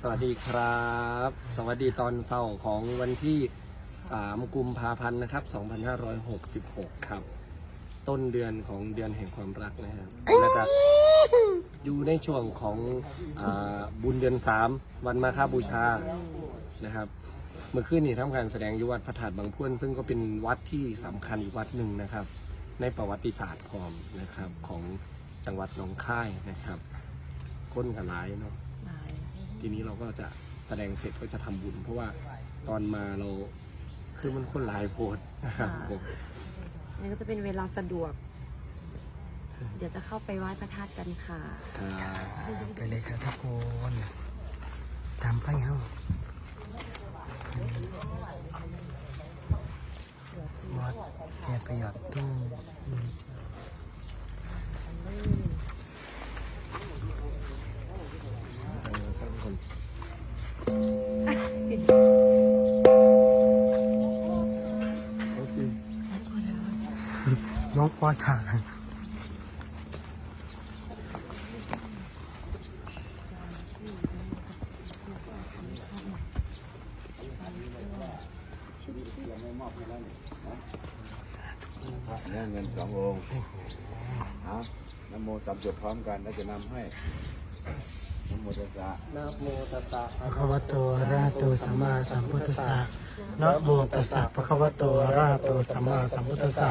สวัสดีครับ สวัสดีตอนเช้าของวันที่ 3 กุมภาพันธ์นะครับ 2566 ครับ ต้นเดือนของเดือนแห่งความรักนะครับนะครับอยู่ในช่วงของอาบุญเดือน 3 วันมาฆบูชานะครับ เมื่อคืนนี้ทำการแสดงอยู่วัดพระธาตุบางพวน ซึ่งก็เป็นวัดที่สำคัญอีกวัดหนึ่งนะครับ ในประวัติศาสตร์พร้อมนะครับของจังหวัดหนองคายนะครับก้นกันหลายเนาะ ทีนี้เราก็จะแสดงเสร็จก็จะทำบุญ เพราะว่าตอนมาเราคือมันคนหลายโพดนะครับผมนี่ก็จะเป็นเวลาสะดวก เดี๋ยวจะเข้าไปไหว้พระธาตุกันค่ะ ครับไปเลยครับทุกคนตามไปเฮาวัดแกประหยัดตู้ องปอถ่านได้เงินสององค์เอานโมสามจบพร้อมกันแล้วจะนำให้นะโมตัสสะนะโมตัสสะพระคะวะโตอะระหะโตสัมมาสัมพุทธัสสะนะโมตัสสะพระคะวะโตอะระหะโตสัมมาสัมพุทธัสสะ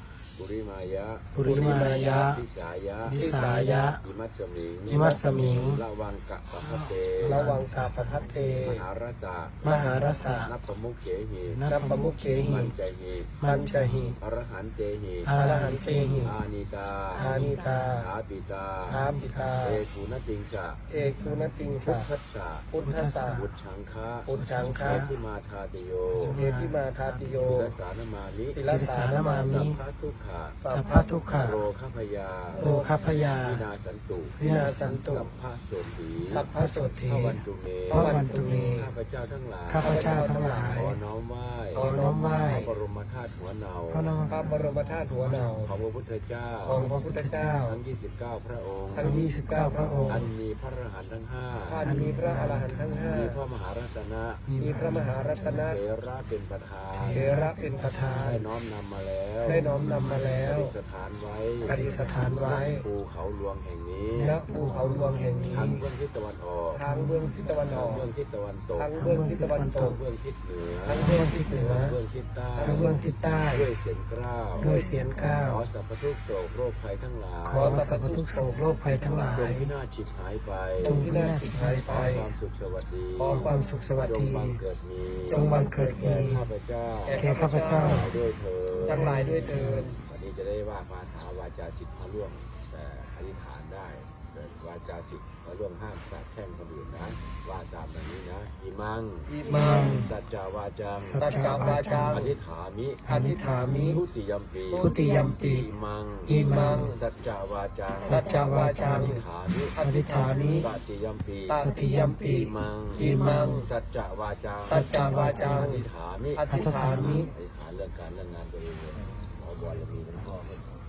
ปุริมายะปุริมายะพิสายะวิสายะอิมัสสมิงอิมัสสมิงละวังกะปะพะเตระวังสาปพัทเต มหารตะมหารสะนับประมุขเขหินัปปมุขเขหิมันใจหิมันจหิอรหันเตหิอรหันเจหิอานิตาอานิตาขาปิตาทาปิตาเอกุณติงสะเอกสุนสิงพุทสะธัสสะพุทธสสะบุตรชังคะพุทธชังคะเอทิมาทาติโยเอพิมาทาติโยศิลสานมามิศิลศิสานมามิสัพพะทุกขะสัพพะทุกขะโรคพยาโลคัพพยาวินาสันตุวินาสันตุสัพพะโสถีสัพพะโสถีพระวันตุเมพระวันตุเมข้าพเจ้าทั้งหลายข้าพเจ้าทั้งหลายขอน้อมไหว้ขอน้อมไหว้พระบรมธาตุหัวเนาพระนามพระบรมธาตุหัวเนาของพระพุทธเจ้าของพระพุทธเจ้าทั้ง29พระองค์ทั้งยี่สิบเก้าพระองค์อันมีพระอรหันต์ทั้งห้าท่านมีพระอรหันต์ทั้งห้ามีพระมหารัตนะมีพระมหารัตนะเถระเป็นประธานเทระเป็นประธานได้น้อมนำมาแล้วได้น้อมนำมาแล้วประดิษฐานไว้ประดิษฐานไว้ภูเขาหลวงแห่งนี้ณภูเขาหลวงแห่งนี้ทั้งเบื้องทิศตะวันออกทางเบื้องทิศตะวันอทั้องกเบื้องทิศตะวันตกทางเบื้องทิศตะวันตทั้กงเบื้องทิศเหนือทางเบื้องทิศเหนือทั้งเบื้องทิศใต้ทางเบื้องทิศใต้ด้วยเสียงกล้าวด้วยเสียงก้าวขอสรรพทุกข์โศกโรคภัยทั้งหลายขอสรรพทุกข์โศกโรคภัยทั้งหลาจงยพินาศฉิบหายไปจงพินาศฉิบหายไปขอความสุขสวัสดีขอความสุขสวัสดีจงบังเกิดมีจงบังเกิดมีแก่ข้าพเจ้าแก่ข้าพเจ้าด้วยเถิดทั้งหลายด้วยเถิดวันนี้จะได้ว่ามาถาวาจาสิทธิ์มาร่วมแต่อธิษฐานได้แต่วาจาสิทธิ์มาร่วมห้ามสาบแช่งคนอื่นนะว่าตามแบบนี้นะอิมังอิมังสัจจาวาจังสัจจวาจาอธิษฐามิอนิธามิทุติยมปีทุติยัมปิอิมังอิมังสัจจาวาจังสัจจวาจังอธิษฐามิอนิธามิตติยมปีสติยัมปิอิมังอิมังสัจจวาจังสัจจวาจังอธิษฐามิอธิษฐามิอธิษฐาน เรื่องการเรื่องงานตัวเองเลยขอบารมีหลวงพ่อ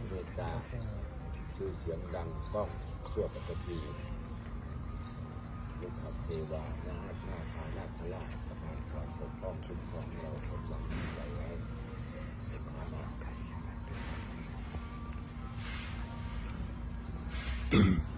เมตตาชื่อเสียงดังก้องทั่วประเทศลูกขับเทวานาคนาคานาคราชประทานความปกป้องคุ้มครองเราคนหวังใจไว้สุขภาพอ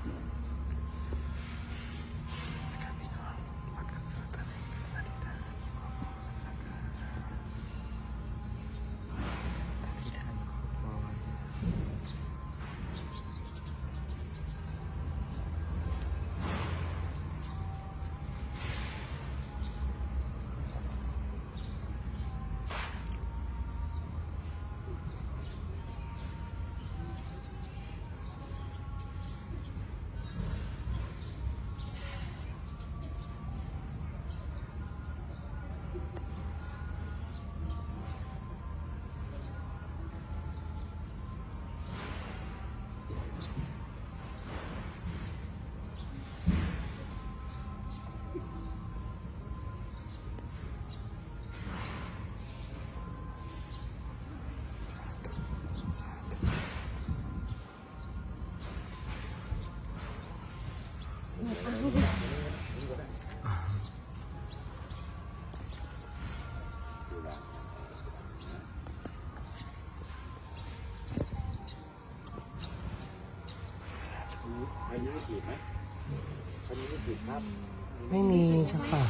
ไม่มีเจ้าค่ะ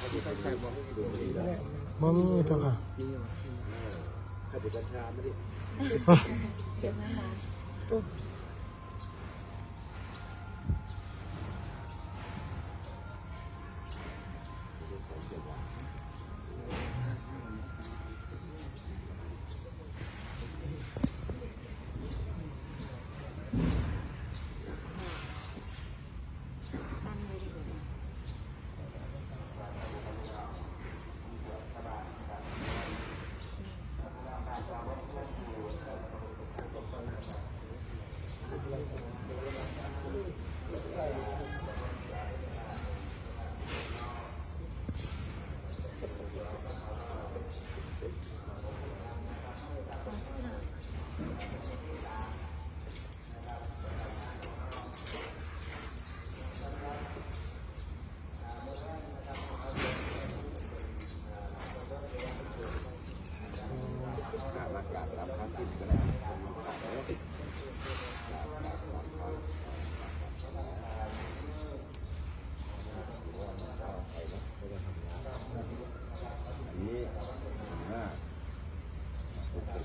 อันนี้ใช่บอกให้ดูดีแล้วบ่มีเจ้าค่ะ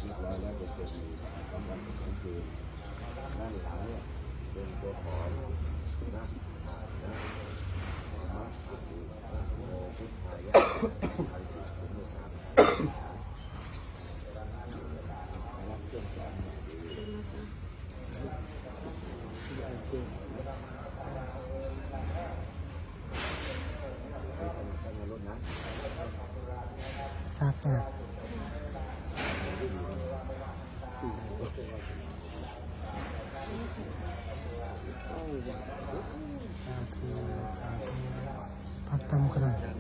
เรียบร้อยแล้วผมเสร็จอยู่กำลังคืนด้านหลังเนี่ยเป็นตัวขอนนะนะนะโมพุทธายะไทยสุนุสาทราบเนี่ สาธุสาธุพักตำขนาดหรอ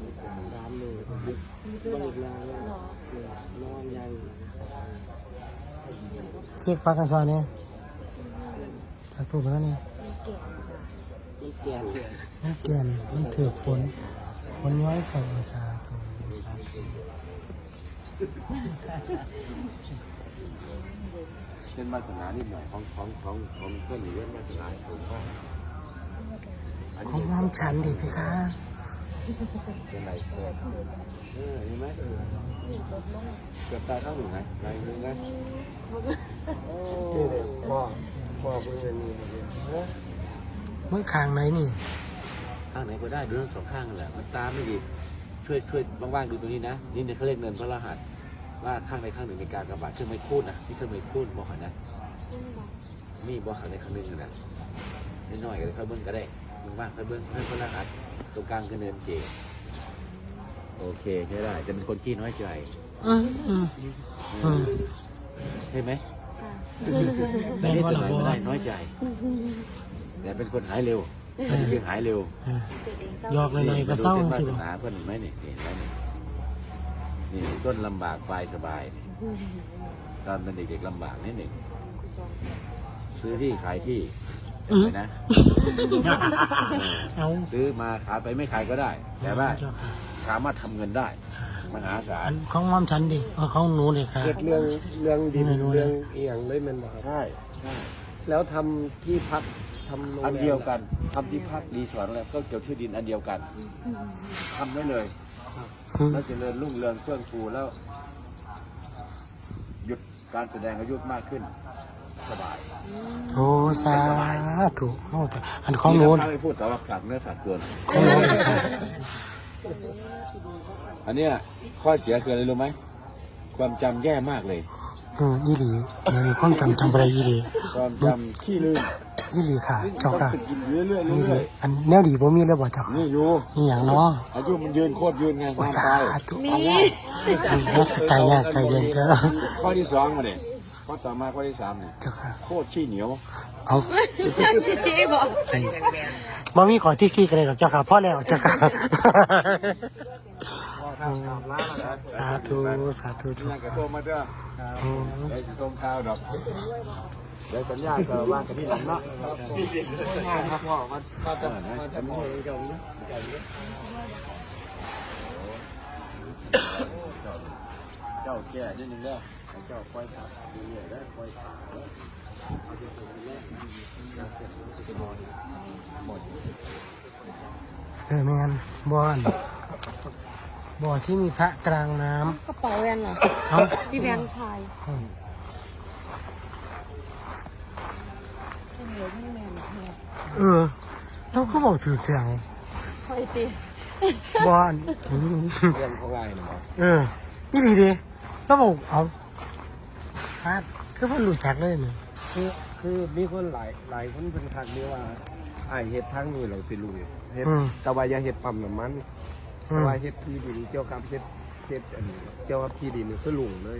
เค้กปักกันซอยเนี่ยพักถูกแล้วเนี่ยมันแก่นมันถือฝนฝนย้อยใส่สาธุสาธุ เป็นมาตรฐานนิดหน่อยของของของของเพื่อนหรือว่ามาตรฐานสูงมากอันของนี้น้องฉันดิพี่คะเป็นไรเกิดเออเห็นไหมเกือบตายเท่าหนึ่งไหมไรหนึ่งไหมนี่เลยพ่อพ่อเพิ่งเรียนนี่มาเรียนเอ้ยเมื่อคางไหนนี่ข้างไหนก็ได้ดูทั้งสองข้างนั่นแหละมันตาไม่ดีช่วยช่วยว่างๆดูตรงนี้นะนี่เนี่ยเขาเรียกเนินพระรหัส ว่าข้างใดข้างหนึ่งเป็นการกระบาดเครื่องไม้คูดนะที่เครื่องไม้คูดบอกหันนะนี่บอกหันในข้างหนึ่งนะน้อยก็ได้ค่อยเบิ้งก็ได้มึงว่างๆค่อยเบิ้งเพื่อนินพระหัสตรงกลางคือเนินเจโอเคใช่ได้จะเป็นคนขี้น้อยใจอืมอืมอืมใช่ไหมค่ะแม่นว่าหรอไม่อได้น้อยใจแต่เป็นคนหายเร็วคือหายเร็วตัวเองเศร้าหยอกหน่อยก็เศร้าดูสิเส้นบวาสนาเพื่อนไหมนี่นี่เห็นไหมนี่ นี่ต้นลำบากปลายสบายนี่ตอนเป็นเด็กๆลำบากนิดหนึ่งซื้อที่ขายที่ไปนะ เอาซื้อมาขายไปไม่ขายก็ได้ แต่ว่าเจ้าค่ะสามารถทำเงินได้ มหาศาอัลนของม่อมฉันดิเอาของหนูเลยค่ะ เกิดเรื่องเรื่องดินไม่รู้นะ เรื่องเอียงเลยแมันบ่ครับ ใช่ใช่แล้วทำที่พักทำโรงแรมอันเดียวกันทำที่พักรีสอร์ทอะไรก็เกี่ยวที่ดินอันเดียวกันทำได้เลยอืม แล้วเจริญรุ่งเรืองเฟื่องฟูแล้ว หยุดการแสดงอายุมากขึ้น สบาย โอ้สาธุเอาแต่อันของหนูถ้าไม่พูดแต่ว่าฝากเนื้อฝากตัวของหนูเลยค่ะอันเนี้ยข้อเสียคืออะไรรู้ไหมความจำแย่มากเลยอืมอีหลีเดี๋ยวนี้ความจำจำอะไรอีหลีความจำขี้ลืม อีหลีค่ะ เจ้าต้องค่ะสึกกินเรื่อยๆนี่เลเรื่อยยอันแนวดีบ่มีแล้วบ่เจ้าๆค่ะนี่อยู่นี่อย่างเนาะอายุมันยืนโคตรยืนไงโอ้ตามสาไปธุมีนักสกายยากไกลเย็นเด้อข้อที่สองมาเนี่ยข้อต่อมาข้อที่สามเนี่ยเจ้าค่ะ โคตรขี้เหนียวเอาพี่บอกบ่มีขอที่สี่กันเลยหรอกเจ้าค่ะพ่อแล้วเจ้าค่ะสาธุสาธุนี่นกระโทรมาเด้อโอ้เดี๋ยวจะส่งข่าวดอก เดี๋ยวสัญญาก็ว่ากันที่หลังเนาะครับพ่อมามาจะมาจะพ่อเองกันเจ้าแก่นิดนึงเด้อให้เจ้าคอยทักเรื่อยๆได้อคอยถามเด้อเอาไปส่งเรื่อยๆหมดเออแมนบอนบ่อที่มีพระกลางน้กระเป๋าแวนเหรอำเอ้าพี่แบงค์พาย เป็นเหลือพี่แมนแทนเออเราก็บอกถือเสียงใช่สิบอนอืมเรื่องเขาง่ายนะบอสเออนี่ดีดีก็บอกเอาพระคือเพิ่นรู้จักเลยนี่คือคือมีคนหลายหลายคนเป็นทักนี้ว่าไอายเฮ็ดทางนี้เราสิลุยเฮ็ดแต่ว่าอย่าเฮ็ดปั๊มน้ำมันอืแต่มว่าเฮ็ดที่ดินเกี่ยวกับเฮ็ดเฮ็ดอันนี้เกี่ยวกับที่ดินนี่คือลุงเลย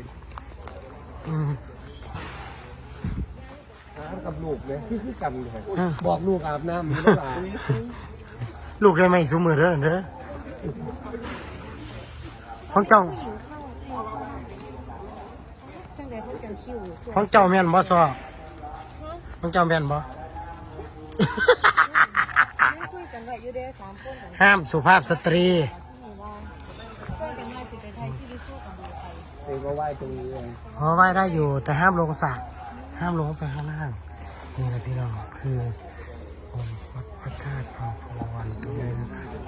อืมหากับลูกเนี่ยคือคือกันเลยอืมบอกลูกอาบน้ำมันก็อาบลูกได้ไหมสูมือเด้อเด้อของเจ้าจังได๋เพิ่นจังคิวของเจ้าแม่นบ่ซอของเจ้าแม่นบ่ไม่คุยกันไว้อยู่เด้อสามคนของห้ามสุภาพสตรี ที่นี่ว่าเพิ่นเป็นมาสิไปไทยที่ดิคู่กันดูไป เองก็ไหว้ตรงนี้เลย พอไหว้ได้อยู่แต่ห้ามลงสระ ห้ามลงไปข้างล่างนี่แหละพี่น้องคือองค์วัดพระธาตุพระพวันตรงนี้นะครับ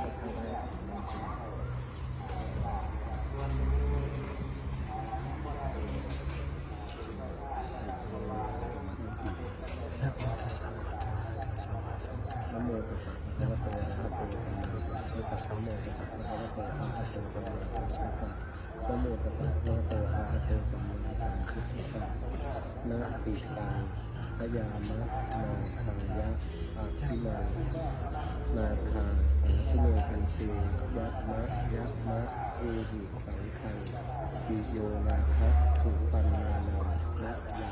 นะโมตัสสะภะคะวะโตอะระหะโตสัม มาสัมพุทธัสสะนะโมตัสสะนะโมตัสสะภะคะวะโตอะระหะโตสัมมาสัมพุทธัสสะโมตัสสะภะคะวะโตอะระหะโตสัมมาสัมพุทธัสสะนะโมตัสสะนะโมตัสสะนะโมตัสสะนะปิตายามะนาคังยะอาภิมานาคาสังฆโนกันเตยะมะยะมะเอหิสังคังปิโยนาคะสุปันนานานะยา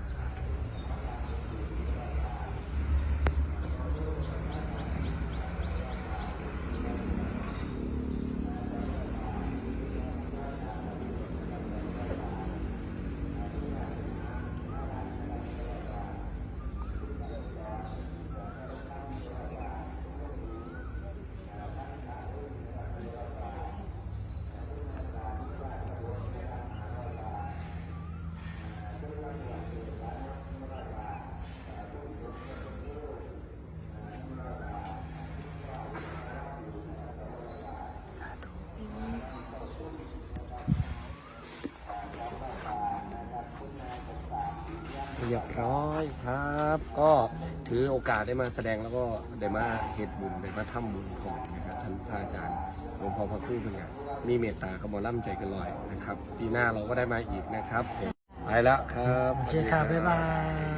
รียบร้อยครับ ก็ถือโอกาสได้มาแสดงแล้วก็ได้มาเหตุบุญได้มาทำบุญของนะครับท่านพระอาจารย์หลวงพ่อพระคู่เป็นไงมีเมตตากระหมอล่ำใจกันลอยนะครับ ปีหน้าเราก็ได้มาอีกนะครับไปแล้วครับ โอเคค่ะบ๊ายบาย